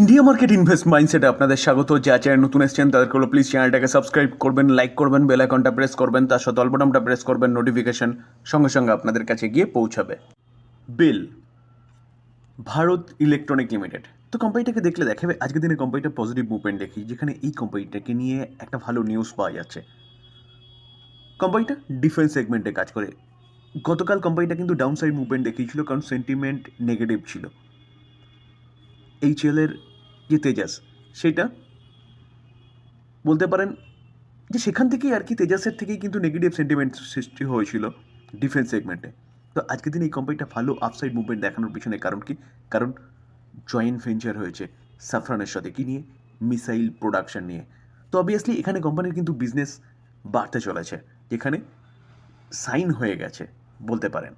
India market invest মাইন্ডসেটে আপনাদের স্বাগত। যা চ্যানেল নতুন এসছেন, তাদেরকে হলো প্লিজ চ্যানেলটাকে সাবস্ক্রাইব করবেন লাইক করবেন বেল আইকনটা প্রেস করবেন, তার সাথে অল্পটামটা প্রেস করবেন নোটিফিকেশন সঙ্গে সঙ্গে আপনাদের কাছে গিয়ে পৌঁছাবে। বিল ভারত ইলেকট্রনিক লিমিটেড তো কোম্পানিটাকে দেখলে দেখাবে আজকের দিনে কোম্পানিটা পজিটিভ মুভমেন্ট দেখি, যেখানে এই কোম্পানিটাকে নিয়ে একটা ভালো নিউজ পাওয়া যাচ্ছে। কোম্পানিটা ডিফেন্স সেগমেন্টে কাজ করে। গতকাল কোম্পানিটা কিন্তু ডাউন সাইড মুভমেন্ট দেখিয়েছিল, কারণ সেন্টিমেন্ট নেগেটিভ ছিল। এইচএলের যে তেজাস, সেটা বলতে পারেন যে সেখান থেকেই আর কি তেজাসের থেকেই কিন্তু নেগেটিভ সেন্টিমেন্ট সৃষ্টি হয়েছিল ডিফেন্স সেগমেন্টে তো আজকের দিন এই কোম্পানিটা ভালো আপসাইড মুভমেন্ট দেখানোর পিছনে কারণ কি? কারণ জয়েন্ট ভেঞ্চার হয়েছে সাফরানের সাথে, কি নিয়ে? মিসাইল প্রোডাকশন নিয়ে। তো অবভিয়াসলি এখানে কোম্পানির কিন্তু বিজনেস বাড়তে চলেছে, যেখানে সাইন হয়ে গেছে, বলতে পারেন।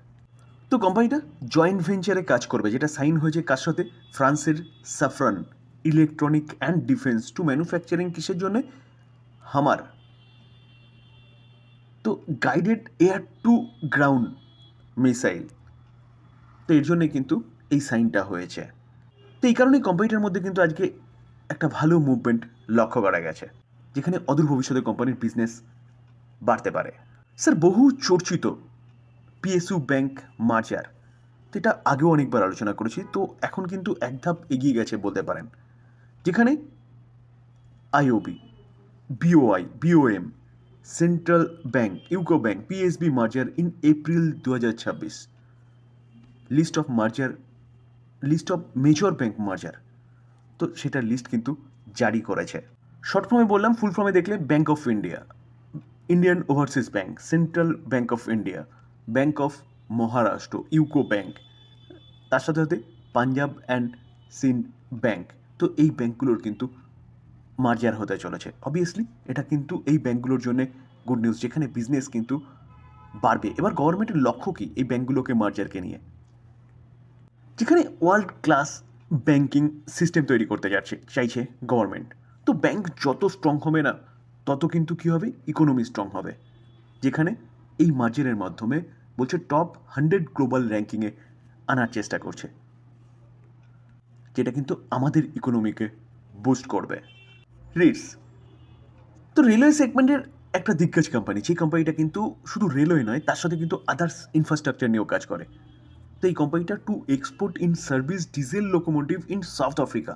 তো কোম্পানিটা জয়েন্ট ভেঞ্চারে কাজ করবে, যেটা সাইন হয়েছে কার সাথে? ফ্রান্সের Safran electronic and defence to manufacturing কিসের জন্য? হামার তো guided air to ground missile তো এর জন্যে কিন্তু এই সাইনটা হয়েছে। তো এই কারণে কোম্পানিটার মধ্যে কিন্তু আজকে একটা ভালো মুভমেন্ট লক্ষ্য করা গেছে, যেখানে অদূর ভবিষ্যতে কোম্পানির বিজনেস বাড়তে পারে। স্যার, বহু চর্চিত পিএসইউ ব্যাংক মার্জার। এটা আগেও অনেকবার আলোচনা করেছি, তো এখন কিন্তু এক ধাপ এগিয়ে গেছে বলতে পারেন। যেখানে IOB, BOI, BOM, central bank, UCO bank, PSB merger in April দু হাজার ছাব্বিশ। List of merger, list of major bank merger. তো সেটার লিস্ট কিন্তু জারি করেছে। শর্ট ফর্মে বললাম, ফুল ফর্মে দেখলে bank of India, Indian overseas bank, central bank of India. Bank of Maharashtra UCO bank তার সাথে সাথে পাঞ্জাব অ্যান্ড সিন্ড ব্যাংক তো এই ব্যাংকগুলোর কিন্তু মার্জার হতে চলেছে। অবভিয়াসলি এটা কিন্তু এই ব্যাংকগুলোর জন্য গুড নিউজ যেখানে বিজনেস কিন্তু বাড়বে। এবার গভর্নমেন্টের লক্ষ্য কী এই ব্যাংকগুলোকে মার্জারকে নিয়ে? যেখানে ওয়ার্ল্ড ক্লাস ব্যাংকিং সিস্টেম তৈরি করতে যাচ্ছে, চাইছে গভর্নমেন্ট তো ব্যাংক যত স্ট্রং হবে না, তত কিন্তু কী হবে? ইকোনমি স্ট্রং হবে। যেখানে এই মার্জিনের মাধ্যমে বলছে টপ হান্ড্রেড গ্লোবাল র্যাঙ্কিংয়ে আনার চেষ্টা করছে। যেটা কিন্তু আমাদের ইকোনমিকে বুস্ট করবে। রিটস তো রেলওয়ে সেগমেন্টের একটা দিগ্গজ কোম্পানি যে কোম্পানিটা কিন্তু শুধু রেলওয়ে নয়, তার সাথে কিন্তু আদার্স ইনফ্রাস্ট্রাকচার নিয়েও কাজ করে। তো এই কোম্পানিটা to export in service diesel locomotive in South Africa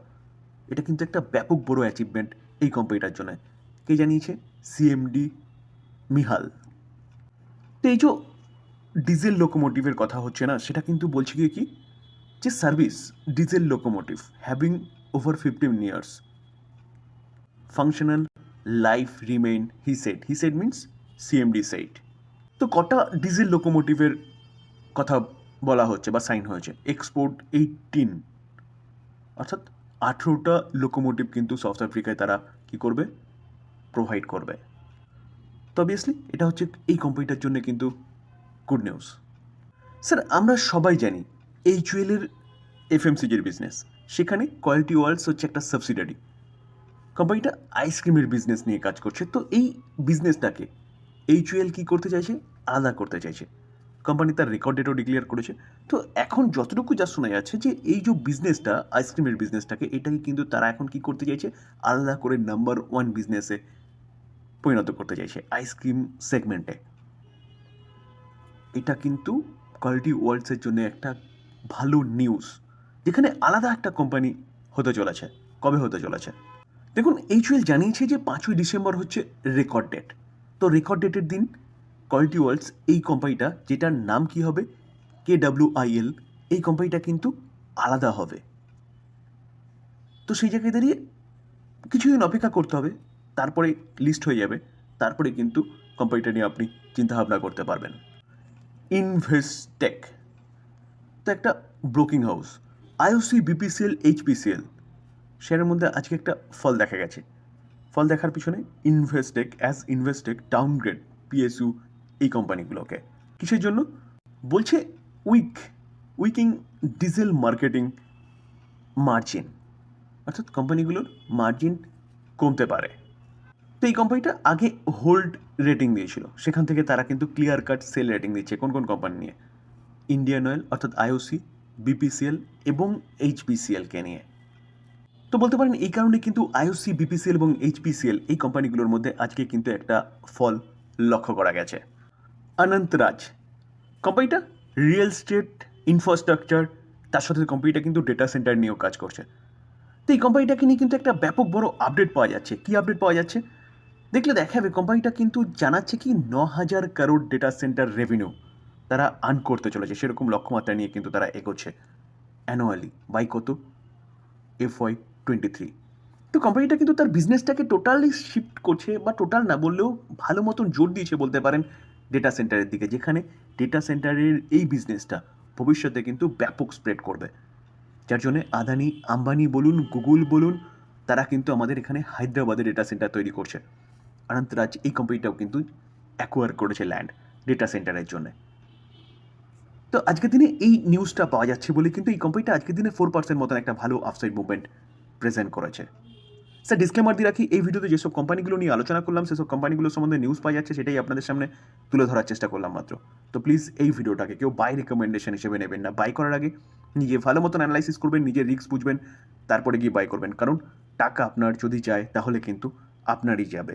এটা কিন্তু একটা ব্যাপক বড় অ্যাচিভমেন্ট এই কোম্পানিটার জন্য। কে জানিয়েছে? সিএমডি মিহাল এই যে ডিজেল লোকোমোটিভের কথা হচ্ছে না, সেটা কিন্তু বলছে গিয়ে কি? যে service, diesel locomotive having over fifteen years functional life remain he set he set means CMD set তো কটা ডিজেল লোকোমোটিভের কথা বলা হচ্ছে বা সাইন হয়েছে? এক্সপোর্ট এইটিন অর্থাৎ আঠেরোটা লোকোমোটিভ কিন্তু সাউথ আফ্রিকায় তারা কি করবে? প্রোভাইড করবে। অবভিয়াসলি এটা হচ্ছে এই কোম্পানিটার জন্য কিন্তু গুড নিউজ স্যার আমরা সবাই জানি এই জুয়েলের এফএমসিজির বিজনেস সেখানে কোয়ালিটি ওয়ার্ল্ডস হচ্ছে একটা সাবসিডারি কোম্পানিটা আইসক্রিমের বিজনেস নিয়ে কাজ করছে, তো এই বিজনেসটাকে এই জুয়েল কী করতে চাইছে? আলাদা করতে চাইছে। কোম্পানি তার রেকর্ড ডেটও ডিক্লেয়ার করেছে। তো এখন যতটুকু যা শোনা যাচ্ছে যে এই যে বিজনেসটা আইসক্রিমের বিজনেসটাকে এটাকে কিন্তু তারা এখন কি করতে চাইছে? আলাদা করে নাম্বার ওয়ান বিজনেসে পরিণত করতে চাইছে আইসক্রিম সেগমেন্টে এটা কিন্তু কোয়ালিটি ওয়ার্ল্ডসের জন্য একটা ভালো নিউজ যেখানে আলাদা একটা কোম্পানি হতে চলেছে, কবে হতে চলেছে? দেখুন এইচুএল জানিয়েছে যে পাঁচই ডিসেম্বর হচ্ছে রেকর্ড ডেট তো রেকর্ড ডেটের দিন কোয়ালিটি ওয়ার্ল্ডস এই কোম্পানিটা যেটার নাম কি হবে? কে ডাব্লিউ আইএল এই কোম্পানিটা কিন্তু আলাদা হবে। তো সেই জায়গায় দাঁড়িয়ে কিছুদিন অপেক্ষা করতে হবে। তারপরে লিস্ট হয়ে যাবে। তারপরে কিন্তু কোম্পানিটা নিয়ে আপনি চিন্তাভাবনা করতে পারবেন। ইনভেস্টেক তো একটা broking house IOC BPCL HPCL শেয়ারের মধ্যে আজকে একটা ফল দেখা গেছে। ফল দেখার পিছনে Investec as Investec downgrade PSU এই কোম্পানিগুলোকে কিসের জন্য? বলছে weak weakening diesel marketing margin অর্থাৎ কোম্পানিগুলোর মার্জিন কমতে পারে। তো এই কোম্পানিটা আগে হোল্ড রেটিং দিয়েছিল। সেখান থেকে তারা কিন্তু ক্লিয়ার কাট সেল রেটিং দিচ্ছে কোন কোন কোম্পানি নিয়ে? ইন্ডিয়ান অয়েল অর্থাৎ আইওসি বিপিসিএল এবং এইচপিসিএলকে নিয়ে। তো বলতে পারেন এই কারণে কিন্তু আইওসি বিপিসিএল এবং এইচপিসিএল এই কোম্পানিগুলোর মধ্যে আজকে কিন্তু একটা ফল লক্ষ্য করা গেছে। অনন্তরাজ কোম্পানিটা রিয়েল স্টেট ইনফ্রাস্ট্রাকচার তার সাথে কোম্পানিটা কিন্তু ডেটা সেন্টার নিয়েও কাজ করছে। তো এই কোম্পানিটাকে নিয়ে কিন্তু একটা ব্যাপক বড় আপডেট পাওয়া যাচ্ছে। কী আপডেট পাওয়া যাচ্ছে? দেখলে দেখা যাবে কোম্পানিটা কিন্তু জানাচ্ছে কি ন হাজার কারোর ডেটা সেন্টার রেভিনিউ তারা আর্ন করতে চলেছে। সেরকম লক্ষ্যমাত্রা নিয়ে কিন্তু তারা এগোচ্ছে অ্যানুয়ালি বাই কত? এফ ওয়াই টোয়েন্টি থ্রি তো কোম্পানিটা কিন্তু তার বিজনেসটাকে টোটালি শিফট করছে বা টোটাল না বললেও ভালো মতন জোর দিয়েছে বলতে পারেন ডেটা সেন্টারের দিকে, যেখানে ডেটা সেন্টারের এই বিজনেসটা ভবিষ্যতে কিন্তু ব্যাপক স্প্রেড করবে। যার জন্য আদানি, আম্বানি বলুন, গুগল বলুন, তারা কিন্তু আমাদের এখানে হায়দ্রাবাদে ডেটা সেন্টার তৈরি করছে। অনন্তরাজ এই কোম্পানিটাও কিন্তু অ্যাকোয়ার করেছে ল্যান্ড ডেটা সেন্টারের জন্য। তো আজকের দিনে এই নিউজটা পাওয়া যাচ্ছে বলে কিন্তু এই কোম্পানিটা আজকের দিনে ফোর পার্সেন্ট মতন একটা ভালো আফসাইড মুভমেন্ট প্রেজেন্ট করেছে। স্যার ডিসক্লেমার দিয়ে রাখি, এই ভিডিওতে যেসব কোম্পানিগুলো নিয়ে আলোচনা করলাম, সেসব কোম্পানিগুলোর সম্বন্ধে নিউজ পাওয়া যাচ্ছে, সেটাই আপনাদের সামনে তুলে ধরার চেষ্টা করলাম মাত্র। তো প্লিজ এই ভিডিওটাকে কেউ বাই রেকমেন্ডেশন হিসেবে নেবেন না। বাই করার আগে নিজে ভালো মতন অ্যানালাইসিস করবেন, নিজের রিস্ক বুঝবেন, তারপরে গিয়ে বাই করবেন। কারণ টাকা আপনার যদি যায় তাহলে কিন্তু আপনারই যাবে।